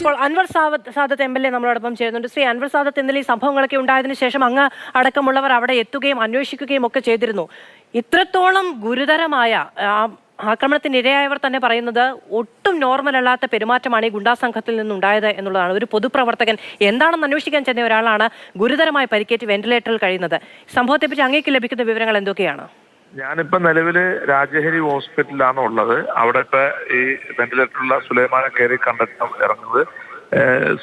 ഇപ്പോൾ Anvar Sadath Sadath M L A നമ്മളോടൊപ്പം ചേരുന്നുണ്ട്. ശ്രീ അൻവർ സാദത്ത് ഇന്നലെ ഈ സംഭവങ്ങളൊക്കെ ഉണ്ടായതിനു ശേഷം അങ്ങ് അടക്കമുള്ളവർ അവിടെ എത്തുകയും അന്വേഷിക്കുകയും ഒക്കെ ചെയ്തിരുന്നു. ഇത്രത്തോളം ഗുരുതരമായ ആക്രമണത്തിന് ഇരയായവർ തന്നെ പറയുന്നത് ഒട്ടും നോർമൽ അല്ലാത്ത പെരുമാറ്റമാണ് ഈ ഗുണ്ടാ സംഘത്തിൽ നിന്നുണ്ടായത് എന്നുള്ളതാണ്. ഒരു പൊതുപ്രവർത്തകൻ എന്താണെന്ന് അന്വേഷിക്കാൻ ചെന്ന ഒരാളാണ് ഗുരുതരമായി പരിക്കേറ്റ് വെന്റിലേറ്ററിൽ കഴിയുന്നത്. സംഭവത്തെപ്പറ്റി അങ്ങേക്ക് ലഭിക്കുന്ന വിവരങ്ങൾ എന്തൊക്കെയാണ്? ഞാനിപ്പോ നിലവിൽ രാജഹരി ഹോസ്പിറ്റലിലാണ് ഉള്ളത്. അവിടെ ഇപ്പൊ ഈ വെന്റിലേറ്ററിലുള്ള സുലൈമാനെ കയറി കണ്ടെത്താൻ ഇറങ്ങുന്നത്.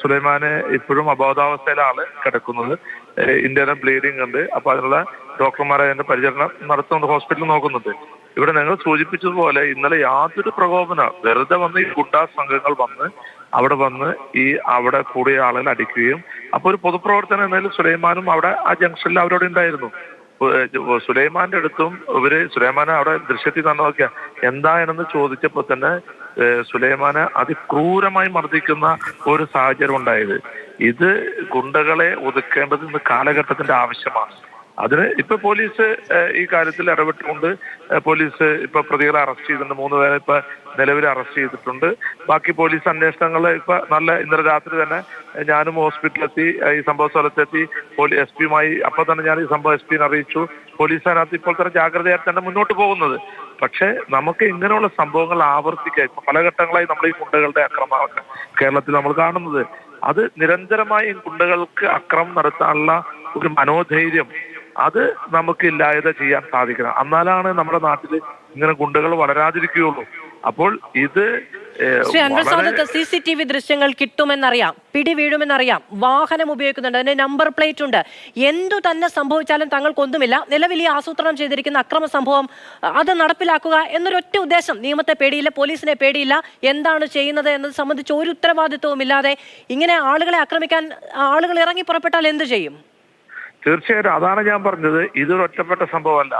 സുലൈമാന് ഇപ്പോഴും അബോധാവസ്ഥയിലാണ് കിടക്കുന്നത്. ഇന്ത്യയുടെ ബ്ലീഡിംഗ് ഉണ്ട്. അപ്പൊ അതിനുള്ള ഡോക്ടർമാരെ അതിന്റെ പരിചരണം നടത്തുന്നുണ്ട് ഹോസ്പിറ്റലിൽ നോക്കുന്നുണ്ട്. ഇവിടെ നിങ്ങൾ സൂചിപ്പിച്ചതുപോലെ ഇന്നലെ യാതൊരു പ്രകോപന വെറുതെ വന്ന് ഈ ഗുണ്ടാ സംഘങ്ങൾ വന്ന് അവിടെ വന്ന് ഈ അവിടെ കൂടിയ ആളുകൾ അടിക്കുകയും അപ്പൊ ഒരു പൊതുപ്രവർത്തനം എന്നതിൽ സുലൈമാനും അവിടെ ആ ജംഗ്ഷനിൽ അവരോട് ഉണ്ടായിരുന്നു. സുലൈമാന്റെ അടുത്തും ഇവർ സുലൈമാനെ അവിടെ ദൃശ്യത്തിൽ തന്നെ നോക്കിയ എന്താണെന്ന് ചോദിച്ചപ്പോ തന്നെ സുലൈമാനെ അതിക്രൂരമായി മർദ്ദിക്കുന്ന ഒരു സാഹചര്യം ഉണ്ടായത് ഇത് ഗുണ്ടകളെ ഒതുക്കേണ്ടത് ഇന്ന് കാലഘട്ടത്തിന്റെ ആവശ്യമാണ്. അതിന് ഇപ്പൊ പോലീസ് ഈ കാര്യത്തിൽ ഇടപെട്ടുകൊണ്ട് പോലീസ് ഇപ്പൊ പ്രതികളെ അറസ്റ്റ് ചെയ്തിട്ടുണ്ട്. മൂന്ന് പേരെ ഇപ്പൊ നിലവിൽ അറസ്റ്റ് ചെയ്തിട്ടുണ്ട്. ബാക്കി പോലീസ് അന്വേഷണങ്ങൾ ഇപ്പൊ നല്ല ഇന്നലെ രാത്രി തന്നെ ഞാനും ഹോസ്പിറ്റലിലെത്തി ഈ സംഭവ സ്ഥലത്തെത്തി. എസ് പിയുമായി അപ്പൊ തന്നെ ഞാൻ ഈ സംഭവം എസ് പിനെ അറിയിച്ചു. പോലീസ് സ്ഥാനാർത്ഥി ഇപ്പോൾ തന്നെ ജാഗ്രതയായിട്ട് തന്നെ മുന്നോട്ട് പോകുന്നത്. പക്ഷേ നമുക്ക് ഇങ്ങനെയുള്ള സംഭവങ്ങൾ ആവർത്തിക്കുക ഇപ്പൊ പല ഘട്ടങ്ങളായി നമ്മൾ ഈ ഗുണ്ടകളുടെ അക്രമമൊക്കെ കേരളത്തിൽ നമ്മൾ കാണുന്നത്. അത് നിരന്തരമായി ഗുണ്ടകൾക്ക് അക്രമം നടത്താനുള്ള ഒരു മനോധൈര്യം അത് നമുക്ക് ഇല്ലായ്മ ചെയ്യാൻ സാധിക്കണം. എന്നാലാണ് നമ്മുടെ നാട്ടിൽ ഇങ്ങനെ ഗുണ്ടകൾ വളരാതിരിക്കുകയുള്ളൂ. അപ്പോൾ ഇത് Sri Anvar Sadath C C T V ദൃശ്യങ്ങൾ കിട്ടുമെന്നറിയാം പിടി വീഴുമെന്നറിയാം വാഹനം ഉപയോഗിക്കുന്നുണ്ട് അതിന് നമ്പർ പ്ലേറ്റ് ഉണ്ട്. എന്തു തന്നെ സംഭവിച്ചാലും തങ്ങൾക്കൊന്നുമില്ല നിലവിൽ ഈ ആസൂത്രണം ചെയ്തിരിക്കുന്ന അക്രമ സംഭവം അത് നടപ്പിലാക്കുക എന്നൊരൊറ്റ ഉദ്ദേശം നിയമത്തെ പേടിയില്ല പോലീസിനെ പേടിയില്ല എന്താണ് ചെയ്യുന്നത് എന്നത് സംബന്ധിച്ച് ഒരു ഉത്തരവാദിത്വവും ഇല്ലാതെ ഇങ്ങനെ ആളുകളെ ആക്രമിക്കാൻ ആളുകൾ ഇറങ്ങി പുറപ്പെട്ടാൽ എന്ത് ചെയ്യും? തീർച്ചയായിട്ടും അതാണ് ഞാൻ പറഞ്ഞത്. ഇതൊരു ഒറ്റപ്പെട്ട സംഭവമല്ല.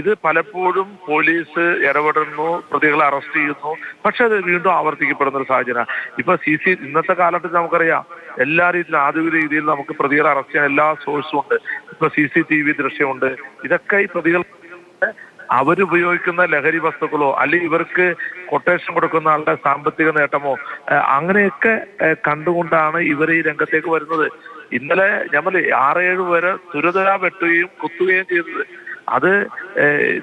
ഇത് പലപ്പോഴും പോലീസ് ഇടപെടുന്നു പ്രതികളെ അറസ്റ്റ് ചെയ്യുന്നു. പക്ഷെ അത് വീണ്ടും ആവർത്തിക്കപ്പെടുന്ന ഒരു സാഹചര്യം ഇപ്പൊ സി സി ഇന്നത്തെ കാലത്ത് നമുക്കറിയാം എല്ലാ രീതിയിലും ആധുനിക രീതിയിൽ നമുക്ക് പ്രതികളെ അറസ്റ്റ് ചെയ്യാൻ എല്ലാ സോഴ്സും ഉണ്ട്. ഇപ്പൊ സി സി ടി വി ദൃശ്യമുണ്ട്. ഇതൊക്കെ ഈ പ്രതികൾ അവരുപയോഗിക്കുന്ന ലഹരി വസ്തുക്കളോ അല്ലെങ്കിൽ ഇവർക്ക് കൊട്ടേഷൻ കൊടുക്കുന്ന ആളുടെ സാമ്പത്തിക നേട്ടമോ അങ്ങനെയൊക്കെ കണ്ടുകൊണ്ടാണ് ഇവർ ഈ രംഗത്തേക്ക് വരുന്നത്. ഇന്നലെ നമ്മൾ ആറേഴ് പേര് തുരിതരാ വെട്ടുകയും കുത്തുകയും ചെയ്തത്. അത്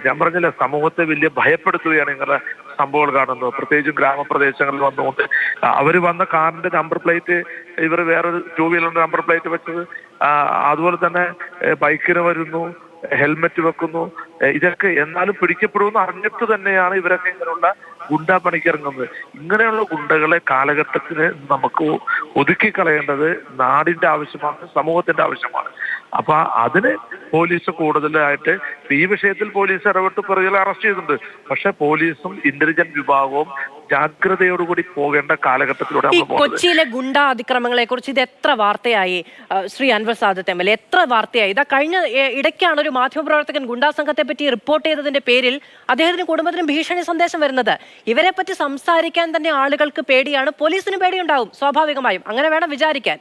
ഞാൻ പറഞ്ഞില്ല സമൂഹത്തെ വലിയ ഭയപ്പെടുത്തുകയാണ് ഇങ്ങനെ സംഭവങ്ങൾ കാണുന്നത്. പ്രത്യേകിച്ചും ഗ്രാമപ്രദേശങ്ങളിൽ വന്നുകൊണ്ട്. അവർ വന്ന കാറിന്റെ നമ്പർ പ്ലേറ്റ് ഇവർ വേറൊരു ടൂ വീലറിന്റെ നമ്പർ പ്ലേറ്റ് വെച്ചത്. അതുപോലെ തന്നെ ബൈക്കിന് വരുന്നു ഹെൽമെറ്റ് വെക്കുന്നു. ഇതൊക്കെ എന്നാലും പിടിക്കപ്പെടുമെന്ന് അറിഞ്ഞിട്ട് തന്നെയാണ് ഇവരൊക്കെ ഇങ്ങനെയുള്ള ഗുണ്ടാ പണിക്കിറങ്ങുന്നത് ഇങ്ങനെയുള്ള ഗുണ്ടകളെ കാലഘട്ടത്തിന് നമുക്ക് ഒതുക്കി കളയേണ്ടത് നാടിന്റെ ആവശ്യമാണ് സമൂഹത്തിന്റെ ആവശ്യമാണ്. അപ്പൊ അതിന് പോലീസ് കൂടുതലായിട്ട് ഈ വിഷയത്തിൽ പോലീസ് ഇടപെട്ട് പ്രതികളെ അറസ്റ്റ് ചെയ്തിട്ടുണ്ട്. പക്ഷെ പോലീസും ഇന്റലിജന്റ് വിഭാഗവും ജാഗ്രതയോടുകൂടി പോകേണ്ട കാലഘട്ടത്തിലൂടെ ഈ കൊച്ചിയിലെ ഗുണ്ടാ അതിക്രമങ്ങളെ കുറിച്ച് ഇത് എത്ര വാർത്തയായി Sri Anvar Sadath M L A എത്ര വാർത്തയായി? ഇതാ കഴിഞ്ഞ ഇടയ്ക്കാണ് ഒരു മാധ്യമപ്രവർത്തകൻ ഗുണ്ടാ സംഘത്തെ പറ്റി റിപ്പോർട്ട് ചെയ്തതിന്റെ പേരിൽ അദ്ദേഹത്തിന് കുടുംബത്തിനും ഭീഷണി സന്ദേശം വരുന്നത്. ഇവരെ പറ്റി സംസാരിക്കാൻ തന്നെ ആളുകൾക്ക് പേടിയാണ്. പോലീസിന് പേടിയുണ്ടാവും സ്വാഭാവികമായും. അങ്ങനെ വേണം വിചാരിക്കാൻ.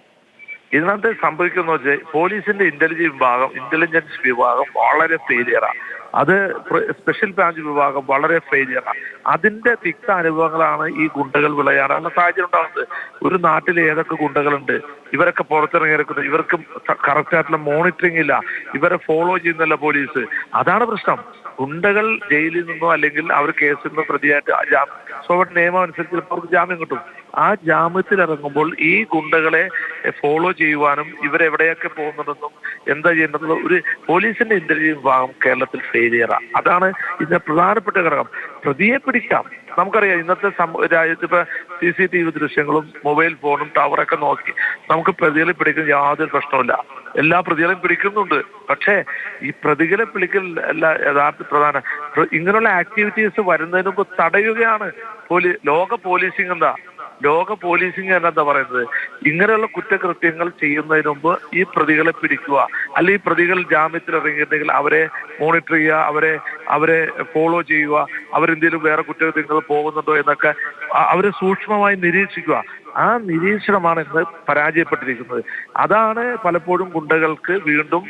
ഇതിനകത്ത് സംഭവിക്കുന്ന വെച്ചാൽ പോലീസിന്റെ ഇന്റലിജൻസ് വിഭാഗം ഇന്റലിജൻസ് വിഭാഗം വളരെ ഫെയിലിയറാണ് അത് സ്പെഷ്യൽ ബ്രാഞ്ച് വിഭാഗം വളരെ ഫെയിലിയറാണ് അതിന്റെ തിക്ത അനുഭവങ്ങളാണ് ഈ ഗുണ്ടകൾ വിളയാടാനുള്ള സാഹചര്യം ഉണ്ടാകുന്നത് ഒരു നാട്ടിൽ ഏതൊക്കെ ഗുണ്ടകളുണ്ട്? ഇവരൊക്കെ പുറത്തിറങ്ങി ഇറക്കുന്നത് ഇവർക്ക് കറക്റ്റ് ആയിട്ടുള്ള മോണിറ്ററിംഗ് ഇല്ല. ഇവരെ ഫോളോ ചെയ്യുന്നില്ല പോലീസ് അതാണ് പ്രശ്നം. ഗുണ്ടകൾ ജയിലിൽ നിന്നോ അല്ലെങ്കിൽ അവർ കേസിൽ നിന്നോ പ്രതിയായിട്ട് സ്വാഭാവിക നിയമം അനുസരിച്ച് അവർക്ക് ജാമ്യം കിട്ടും. ആ ജാമ്യത്തിൽ ഇറങ്ങുമ്പോൾ ഈ ഗുണ്ടകളെ ഫോളോ ചെയ്യുവാനും ഇവരെവിടെയൊക്കെ പോകുന്നുണ്ടെന്നും എന്താ ചെയ്യേണ്ടത് ഒരു പോലീസിന്റെ ഇന്റലിജൻസ് വിഭാഗം കേരളത്തിൽ ഫെയിലിയറാണ് അതാണ് ഇതിന്റെ പ്രധാനപ്പെട്ട ഘടകം. പ്രതിയെ പിടിക്കാം. നമുക്കറിയാം ഇന്നത്തെ രാജ്യത്ത് ഇപ്പൊ സി സി ടി വി ദൃശ്യങ്ങളും മൊബൈൽ ഫോണും ടവറൊക്കെ നോക്കി നമുക്ക് പ്രതികളെ പിടിക്കുന്ന യാതൊരു പ്രശ്നമില്ല എല്ലാ പ്രതികളെയും പിടിക്കുന്നുണ്ട്. പക്ഷേ ഈ പ്രതികളെ പിടിക്കൽ അല്ല യഥാർത്ഥ പ്രധാന ഇങ്ങനെയുള്ള ആക്ടിവിറ്റീസ് വരുന്നതിന് തടയുകയാണ് പോലീസ് ലോക പോലീസിംഗ് എന്താ? ലോക പോലീസിംഗ് എന്താ പറയുന്നത്? ഇങ്ങനെയുള്ള കുറ്റകൃത്യങ്ങൾ ചെയ്യുന്നതിന് മുമ്പ് ഈ പ്രതികളെ പിടിക്കുക. അല്ലെങ്കിൽ പ്രതികൾ ജാമ്യത്തിൽ ഇറങ്ങിയിട്ടുണ്ടെങ്കിൽ അവരെ മോണിറ്റർ ചെയ്യുക അവരെ അവരെ ഫോളോ ചെയ്യുക അവരെന്തെങ്കിലും വേറെ കുറ്റകൃത്യങ്ങൾ പോകുന്നുണ്ടോ എന്നൊക്കെ അവരെ സൂക്ഷ്മമായി നിരീക്ഷിക്കുക. ആ നിരീക്ഷണമാണ് ഇന്ന് പരാജയപ്പെട്ടിരിക്കുന്നത്. അതാണ് പലപ്പോഴും ഗുണ്ടകൾക്ക് വീണ്ടും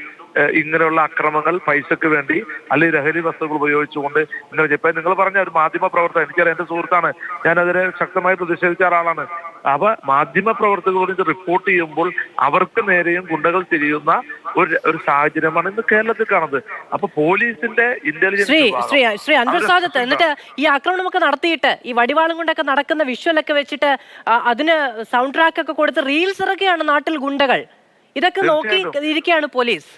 ഇങ്ങനെയുള്ള അക്രമങ്ങൾ പൈസക്ക് വേണ്ടി അല്ലെങ്കിൽ ലഹരി വസ്തുക്കൾ ഉപയോഗിച്ചുകൊണ്ട് ഇങ്ങനെ. ഇപ്പൊ നിങ്ങൾ പറഞ്ഞ ഒരു മാധ്യമ പ്രവർത്തകൻ എനിക്കറിയാം എന്റെ സുഹൃത്താണ് ഞാൻ അതിനെ ശക്തമായി പ്രതിഷേധിച്ച ഒരാളാണ് അവ മാധ്യമ പ്രവർത്തകരോട് ഇത് റിപ്പോർട്ട് ചെയ്യുമ്പോൾ അവർക്ക് നേരെയും ഗുണ്ടകൾ തിരിയുന്ന ഒരു ഒരു സാഹചര്യമാണ് ഇന്ന് കേരളത്തിൽ കാണുന്നത്. അപ്പൊ പോലീസിന്റെ ഇന്റലിജൻസ് ശ്രീ ശ്രീ ശ്രീ അൻവർ എന്നിട്ട് ഈ ആക്രമണമൊക്കെ നടത്തിയിട്ട് ഈ വടിവാളും കൊണ്ടൊക്കെ നടക്കുന്ന വിഷ്വലൊക്കെ വെച്ചിട്ട് അതിന് സൗണ്ട് ട്രാക്ക് ഒക്കെ കൊടുത്ത് റീൽസ് ഇറക്കുകയാണ് നാട്ടിൽ ഗുണ്ടകൾ. ഇതൊക്കെ നോക്കി ഇരിക്കുകയാണ് പോലീസ്.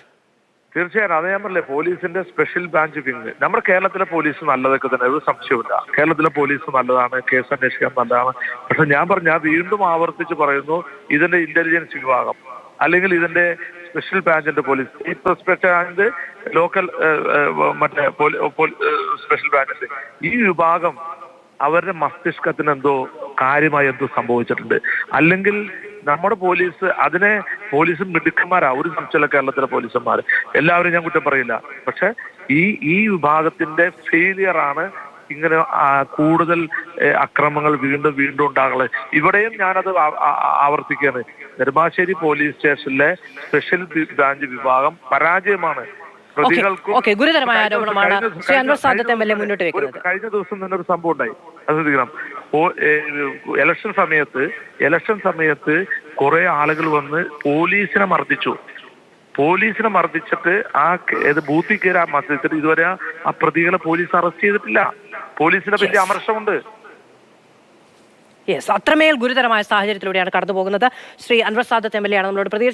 തീർച്ചയായും അത് ഞാൻ പറഞ്ഞില്ലേ പോലീസിന്റെ സ്പെഷ്യൽ ബ്രാഞ്ച് വിങ് നമ്മുടെ കേരളത്തിലെ പോലീസ് നല്ലതൊക്കെ തന്നെ ഒരു സംശയമില്ല കേരളത്തിലെ പോലീസ് നല്ലതാണ് കേസ് അന്വേഷിക്കാൻ നല്ലതാണ്. പക്ഷെ ഞാൻ പറഞ്ഞ വീണ്ടും ആവർത്തിച്ച് പറയുന്നു ഇതിന്റെ ഇന്റലിജൻസ് വിഭാഗം അല്ലെങ്കിൽ ഇതിന്റെ സ്പെഷ്യൽ ബ്രാഞ്ചിന്റെ പോലീസ് സ്പെഷ്യൽ ബ്രാഞ്ച് ലോക്കൽ മറ്റേ സ്പെഷ്യൽ ബ്രാഞ്ചിന്റെ ഈ വിഭാഗം അവരുടെ മസ്തിഷ്കത്തിന് എന്തോ കാര്യമായി എന്തോ സംഭവിച്ചിട്ടുണ്ട്. അല്ലെങ്കിൽ നമ്മുടെ പോലീസ് അതിനെ പോലീസും മിടുക്കന്മാരാ. ഒരു സംശയമല്ല കേരളത്തിലെ പോലീസന്മാർ എല്ലാവരും ഞാൻ കുറ്റം പറയില്ല. പക്ഷെ ഈ ഈ വിഭാഗത്തിന്റെ ഫെയിലിയർ ആണ് ഇങ്ങനെ കൂടുതൽ അക്രമങ്ങൾ വീണ്ടും വീണ്ടും ഉണ്ടാകുന്നത് ഇവിടെയും ഞാനത് ആവർത്തിക്കുകയാണ്. നെടുമ്പാശ്ശേരി പോലീസ് സ്റ്റേഷനിലെ സ്പെഷ്യൽ ബ്രാഞ്ച് വിഭാഗം പരാജയമാണ്. ഓക്കെ ഗുരുതരമായ കഴിഞ്ഞ ദിവസം- ആരോപണമാണ് Sri Anvar Sadath M L A മുന്നോട്ട് വെക്കുന്നത്. കഴിഞ്ഞ ദിവസം തന്നെ ഒരു സംഭവം ഉണ്ടായി അത് ശ്രദ്ധിക്കണം. ഇലക്ഷൻ സമയത്ത് ഇലക്ഷൻ സമയത്ത് കുറെ ആളുകൾ വന്ന് പോലീസിനെ മർദ്ദിച്ചു. പോലീസിനെ മർദ്ദിച്ചിട്ട് ആ ഏത് ബൂത്തിൽ കയറി ആ മർദ്ദിച്ചിട്ട് ഇതുവരെ ആ- ആ പ്രതികളെ പോലീസ് അറസ്റ്റ് ചെയ്തിട്ടില്ല. പോലീസിന്റെ വലിയ അമർഷമുണ്ട്. യെസ് അത്രമേൽ ഗുരുതരമായ സാഹചര്യത്തിലൂടെയാണ് കടന്നു പോകുന്നത് Sri Anvar Sadath M L A ആണ് നമ്മളോട് പ്രതികരിച്ചത്.